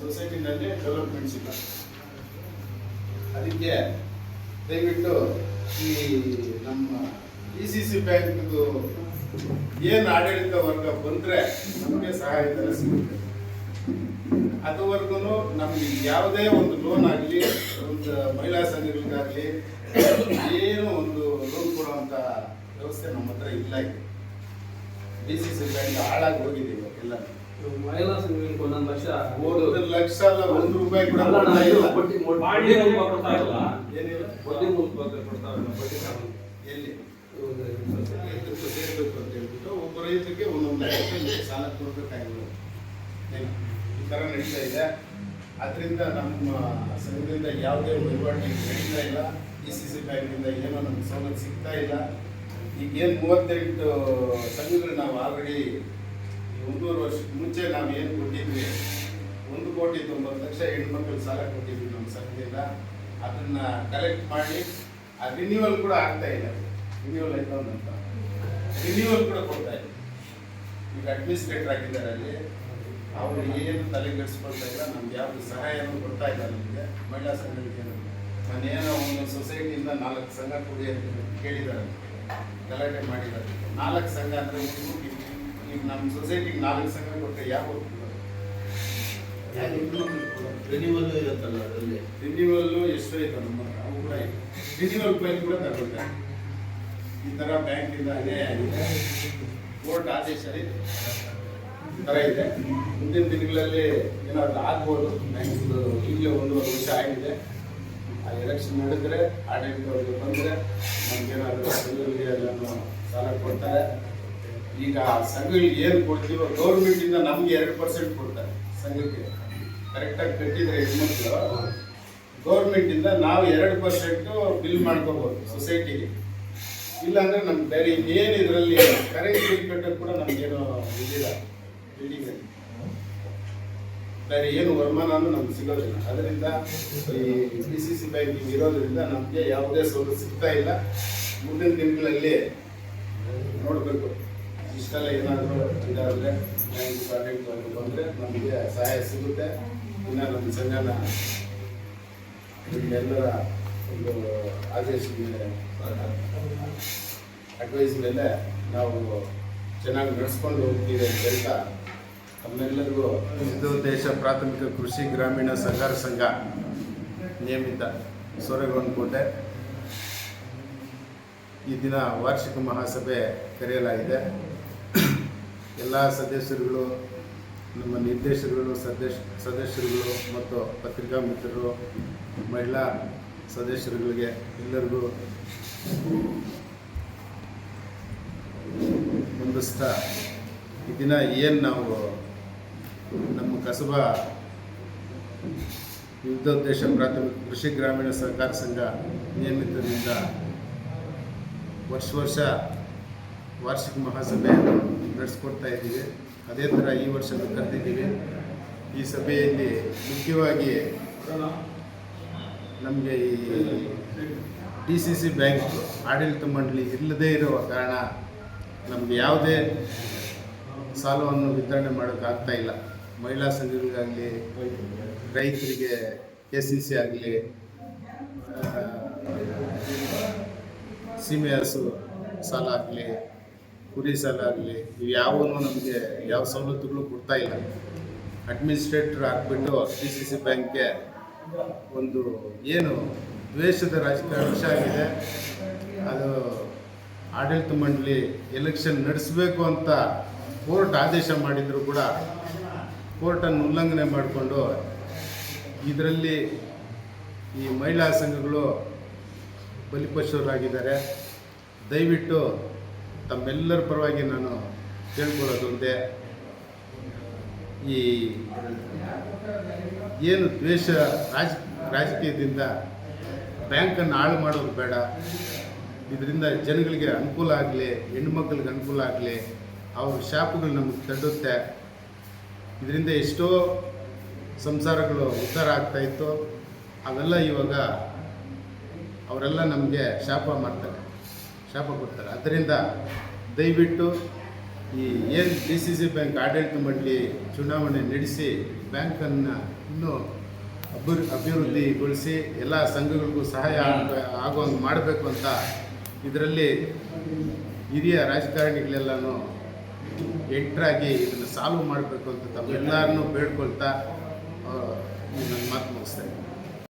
ಸೊಸೈಟಿನಲ್ಲಿ developments ಇಲ್ಲ. ಅದಕ್ಕೆ ದಯವಿಟ್ಟು ಈ ನಮ್ಮ ಡಿ ಸಿ ಸಿ ಬ್ಯಾಂಕ್ದು ಏನು ಆಡಳಿತ ವರ್ಗ ಬಂದರೆ ನಮಗೆ ಸಹಾಯಧನ ಸಿಗುತ್ತೆ. ಅದುವರೆಗೂ ನಮಗೆ ಯಾವುದೇ ಒಂದು ಲೋನ್ ಆಗಲಿ, ಒಂದು ಮಹಿಳಾ ಸಂಘಗಳಿಗಾಗಲಿ, ಏನು ಒಂದು ಲೋನ್ ಕೊಡುವಂಥ ವ್ಯವಸ್ಥೆ ನಮ್ಮ ಹತ್ರ ಇಲ್ಲ ಇದೆ ಡಿ ಸಿ ಸಿ ಬ್ಯಾಂಕ್ ಹಾಳಾಗಿ ಹೋಗಿದೆ ಇವಾಗೆಲ್ಲ ಮಹಿಳಾ ಒಂದೊಂದು ಲಕ್ಷ ಒಂದು ಲಕ್ಷ ಅಲ್ಲ ಒಂದು ರೂಪಾಯಿ ಕೂಡ ಕೊಡ್ತಾ ಇಲ್ಲ. ಬಡ್ಡಿ ಮೊ- ಮಾಡಿ ಬಡ್ಡಿ ಮೂಲಕ ಕೊಡ್ತಾ ಇಲ್ಲ. ಏನಿಲ್ಲ. ಬಡ್ಡಿ ಮೂಲಕ ಕೊಡ್ತಾ ಇಲ್ಲ. ಬಡ್ಡಿ ಕಾನೂನು. ಎಲ್ಲಿ? ಇವಾಗ ರೈತರಿಗೆ ಸೇರ್ಬೇಕು ಅಂತ ಹೇಳ್ಬಿಟ್ಟು ಒಬ್ಬ ರೈತರಿಗೆ ಒಂದೊಂದು ಲಕ್ಷ ರೂಪಾಯಿ ಸಾಲ ಏನು? ಈ ಥರ ನಡೀತಾ ಇದೆ. ಅದರಿಂದ ನಮ್ಮ ಸಂಘದಿಂದ ಯಾವುದೇ ವಹಿವಾಟು ನಡೀತಾ ಇಲ್ಲ. ಡಿ ಸಿ ಸಿ ಬ್ಯಾಂಕಿಂದ ಏನೋ ನಮ್ಗೆ ಸವಲತ್ತು ಸಿಗ್ತಾ ಇಲ್ಲ. ಈಗೇನು ಮೂವತ್ತೆಂಟು ಸಂಘಗಳು ನಾವು ಆಲ್ರೆಡಿ ಒಂದೂವರೆ ವರ್ಷಕ್ಕೆ ಮುಂಚೆ ನಾವು ಏನು ಕೊಟ್ಟಿದ್ವಿ? ಒಂದು ಕೋಟಿ ತೊಂಬತ್ತು ಲಕ್ಷ ಹೆಣ್ಮಕ್ಳು ಸಾಲ ಕೊಟ್ಟಿದ್ವಿ ನಮ್ಮ ಸಂಘದಿಂದ ಅದನ್ನ ಕಲೆಕ್ಟ್ ಮಾಡಿ, ಆ ರಿನ್ಯೂವಲ್ ಕೂಡ ಆಗ್ತಾ ಇಲ್ಲ. ರಿನ್ಯೂವಲ್ ಅಕೌಂಟ್ ಅಂತ. ರಿನ್ಯೂವಲ್ ಕೂಡ ಕೊಡ್ತಾ ಇಲ್ಲ. ಈಗ ಅಡ್ಮಿನಿಸ್ಟ್ರೇಟರ್ ಆಗಿದ್ದಾರೆ ಅಲ್ಲಿ. ಅವರು ಏನು ತಲೆ ಕೆಡಿಸ್ಕೊಳ್ತಾ ಇಲ್ಲ, ನಮ್ಗೆ ಯಾವುದು ಸಹಾಯನೂ ಕೊಡ್ತಾ ಇಲ್ಲ ನಮಗೆ. ಮಹಿಳಾ ಸಂಘಗಳಿಗೆ ನಾನೇನೋ ಒಂದು ಸೊಸೈಟಿಯಿಂದ ನಾಲ್ಕು ಸಂಘ ಕೊಡಿ ಅಂತ ಕೇಳಿದ್ದಾರೆ. ಗಲಾಟೆ ಮಾಡಿದ್ದಾರೆ. ನಾಲ್ಕು ಸಂಘ ಅಂದರೆ ಈಗ ನಮ್ಮ ಸೊಸೈಟಿಗೆ ನಾಲ್ಕು ಸಂಘ ಕೊಟ್ಟರೆ ಯಾವ ರಿನ್ಯೂವಲ್ ಇರುತ್ತಲ್ಲ ಅದರಲ್ಲಿ. ರಿನ್ಯೂವಲ್ಲು ಎಷ್ಟೋ ಇದೆ ನಮ್ಮ ಹತ್ರ ಅವು ಕೂಡ ಇದೆ. ರಿನ್ಯೂವಲ್ ಫೈಲ್ ಕೂಡ ತಗೊಳ್ತಾರೆ. ಈ ಥರ ಬ್ಯಾಂಕಿಂದ ಅನ್ಯಾಯ ಆಗಿದೆ ಕೋರ್ಟ್ ಆದೇಶ ಇದೆ. ಈ ಥರ ಇದೆ. ಮುಂದಿನ ದಿನಗಳಲ್ಲಿ ಏನಾದ್ರು ಆಗ್ಬೋದು. ಬ್ಯಾಂಕಿಂದು ಈಗಲೇ ಒಂದೂವರೆ ವರ್ಷ ಆಗಿದೆ. ಆ ಎಲೆಕ್ಷನ್ ನಡೆದ್ರೆ ಆಡಳಿತವರೆಗೆ ಬಂದರೆ ನಮ್ಗೇನಾದರೂ ಸಾಲ ಕೊಡ್ತಾರೆ. ಈಗ ಸಂಘಗಳಿಗೆ ಏನು ಕೊಡ್ತೀವೋ ಗೌರ್ಮೆಂಟಿಂದ ನಮಗೆ ಎರಡು ಪರ್ಸೆಂಟ್ ಕೊಡ್ತಾರೆ ಸಂಘಕ್ಕೆ. ಕರೆಕ್ಟಾಗಿ ಕಟ್ಟಿದರೆ ಹೆಣ್ಮಕ್ಳು ಗೌರ್ಮೆಂಟಿಂದ ನಾವು ಎರಡು ಪರ್ಸೆಂಟು ಬಿಲ್ ಮಾಡ್ಕೋಬೋದು ಸೊಸೈಟಿಗೆ ಇಲ್ಲಾಂದರೆ ನಮ್ಗೆ ಬೇರೆ ಇನ್ನೇನು ಇದರಲ್ಲಿ ಕರೆಂಟ್ ಬಿಲ್ ಕಟ್ಟೋದು ಕೂಡ ನಮಗೇನು ಇದಿಲ್ಲ ಬಿಲ್ಡಿಂಗಲ್ಲಿ ಬೇರೆ ಏನು ವರಮಾನನೂ ನಮ್ಗೆ ಸಿಗೋದಿಲ್ಲ. ಅದರಿಂದ ಈ ಡಿ ಸಿ ಸಿ ಬ್ಯಾಂಕಿಂಗ್ ಇರೋದ್ರಿಂದ ನಮಗೆ ಯಾವುದೇ ಸೌಲಭ್ಯ ಸಿಗ್ತಾ ಇಲ್ಲ. ಮುಂದಿನ ದಿನಗಳಲ್ಲಿ ನೋಡಬೇಕು. ಇಷ್ಟೆಲ್ಲ ಏನಾದರೂ ಇದಾದರೆ ಬ್ಯಾಂಕ್ ಪ್ರಾಜೆಕ್ಟ್ ಬಂದರೆ ನಮಗೆ ಸಹಾಯ ಸಿಗುತ್ತೆ. ಇನ್ನು ನಮ್ಮ ಸಂಘನ ನಿಮ್ಮೆಲ್ಲರ ಒಂದು ಆದೇಶ ಮೇಲೆ ಅಡ್ವೈಸ್ ಮೇಲೆ ನಾವು ಚೆನ್ನಾಗಿ ನಡೆಸ್ಕೊಂಡು ಹೋಗ್ತೀವಿ ಅಂತ ಹೇಳ್ತಾ ತಮ್ಮೆಲ್ಲರಿಗೂ ಇದು ದೇಶ ಪ್ರಾಥಮಿಕ ಕೃಷಿ ಗ್ರಾಮೀಣ ಸಹಕಾರ ಸಂಘ ನೇಮಿತ ಕೋಟೆ ಈ ದಿನ ವಾರ್ಷಿಕ ಮಹಾಸಭೆ ಕರೆಯಲಾಗಿದೆ. ಎಲ್ಲ ಸದಸ್ಯರುಗಳು, ನಮ್ಮ ನಿರ್ದೇಶಕರುಗಳು, ಸದಸ್ಯ, ಸದಸ್ಯರುಗಳು ಮತ್ತು ಪತ್ರಿಕಾ ಮಿತ್ರರು, ಮಹಿಳಾ ಸದಸ್ಯರುಗಳಿಗೆ ಎಲ್ಲರಿಗೂ ಮುಂದಿಸ್ತಾ ಈ ದಿನ ಏನು ನಾವು ನಮ್ಮ ಕಸಬಾ ಯುದ್ಧೋದ್ದೇಶ ಪ್ರಾಥಮಿಕ ಕೃಷಿ ಗ್ರಾಮೀಣ ಸಹಕಾರ ಸಂಘ ನಿಯಮಿತದಿಂದ ವರ್ಷ ವರ್ಷ ವಾರ್ಷಿಕ ಮಹಾಸಭೆಯನ್ನು ನಡೆಸ್ಕೊಡ್ತಾ ಇದ್ದೀವಿ. ಅದೇ ಥರ ಈ ವರ್ಷದ ಕರೆದಿದ್ದೀವಿ. ಈ ಸಭೆಯಲ್ಲಿ ಮುಖ್ಯವಾಗಿ ನಮಗೆ ಈ ಡಿ ಸಿ ಸಿ ಬ್ಯಾಂಕ್ ಆಡಳಿತ ಮಂಡಳಿ ಇಲ್ಲದೇ ಇರುವ ಕಾರಣ ನಮಗೆ ಯಾವುದೇ ಸಾಲವನ್ನು ವಿತರಣೆ ಮಾಡೋಕ್ಕಾಗ್ತಾ ಇಲ್ಲ. ಮಹಿಳಾ ಸಂಘಗಳಿಗಾಗಲಿ, ರೈತರಿಗೆ, ಕೆ ಸಿ ಸಿ ಆಗಲಿ ಸೀಮೆ ಹಸು ಸಾಲ ಆಗಲಿ ಕುರಿ ಸಾಲ ಆಗಲಿ, ಇವು ಯಾವೂ ನಮಗೆ ಯಾವ ಸವಲತ್ತುಗಳು ಕೊಡ್ತಾ ಇಲ್ಲ. ಅಡ್ಮಿನಿಸ್ಟ್ರೇಟರ್ ಹಾಕ್ಬಿಟ್ಟು ಡಿ ಸಿ ಸಿ ಬ್ಯಾಂಕ್ಗೆ ಒಂದು ಏನು ದ್ವೇಷದ ರಾಜಕಾರಣ ಆಗಿದೆ. ಅದು ಆಡಳಿತ ಮಂಡಳಿ ಎಲೆಕ್ಷನ್ ನಡೆಸಬೇಕು ಅಂತ ಕೋರ್ಟ್ ಆದೇಶ ಮಾಡಿದರೂ ಕೂಡ ಕೋರ್ಟನ್ನು ಉಲ್ಲಂಘನೆ ಮಾಡಿಕೊಂಡು ಇದರಲ್ಲಿ ಈ ಮಹಿಳಾ ಸಂಘಗಳು ಬಲಿಪಶುವರಾಗಿದ್ದಾರೆ ದಯವಿಟ್ಟು ತಮ್ಮೆಲ್ಲರ ಪರವಾಗಿ ನಾನು ಕೇಳ್ಕೊಳ್ಳೋದು ಒಂದೇ. ಈ ಏನು ದ್ವೇಷ ರಾಜ, ರಾಜಕೀಯದಿಂದ ಬ್ಯಾಂಕನ್ನು ಹಾಳು ಮಾಡೋದು ಬೇಡ. ಇದರಿಂದ ಜನಗಳಿಗೆ ಅನುಕೂಲ ಆಗಲಿ ಹೆಣ್ಮಕ್ಳಿಗೆ ಅನುಕೂಲ ಆಗಲಿ, ಅವ್ರ ಶಾಪಗಳು ನಮಗೆ ತಡ್ಡುತ್ತೆ. ಇದರಿಂದ ಎಷ್ಟೋ ಸಂಸಾರಗಳು ಉದ್ಧಾರ ಆಗ್ತಾಯಿತ್ತು ಅವೆಲ್ಲ ಇವಾಗ ಅವರೆಲ್ಲ ನಮಗೆ ಶಾಪ ಮಾಡ್ತಾರೆ. ಶಾಪ ಕೊಡ್ತಾರೆ. ಅದರಿಂದ ದಯವಿಟ್ಟು ಈ ಏನು ಡಿ ಸಿ ಸಿ ಬ್ಯಾಂಕ್ ಆಡಳಿತ ಮಂಡಳಿ ಚುನಾವಣೆ ನಡೆಸಿ ಬ್ಯಾಂಕನ್ನು ಇನ್ನೂ ಅಭಿವೃ, ಅಭಿವೃದ್ಧಿಗೊಳಿಸಿ ಎಲ್ಲ ಸಂಘಗಳಿಗೂ ಸಹಾಯ ಆಗುವಂಗೆ ಮಾಡಬೇಕು ಅಂತ ಇದರಲ್ಲಿ ಹಿರಿಯ ರಾಜಕಾರಣಿಗಳೆಲ್ಲನೂ ಎಂಟ್ರಾಗಿ ಇದನ್ನು ಸಾಲ್ವ್ ಮಾಡಬೇಕು ಅಂತ ತಮ್ಮೆಲ್ಲರನ್ನೂ ಬೇಡ್ಕೊಳ್ತಾ ನನ್ನ ಮಾತು ಮುಗಿಸ್ತಾ ಇದ್ದೀನಿ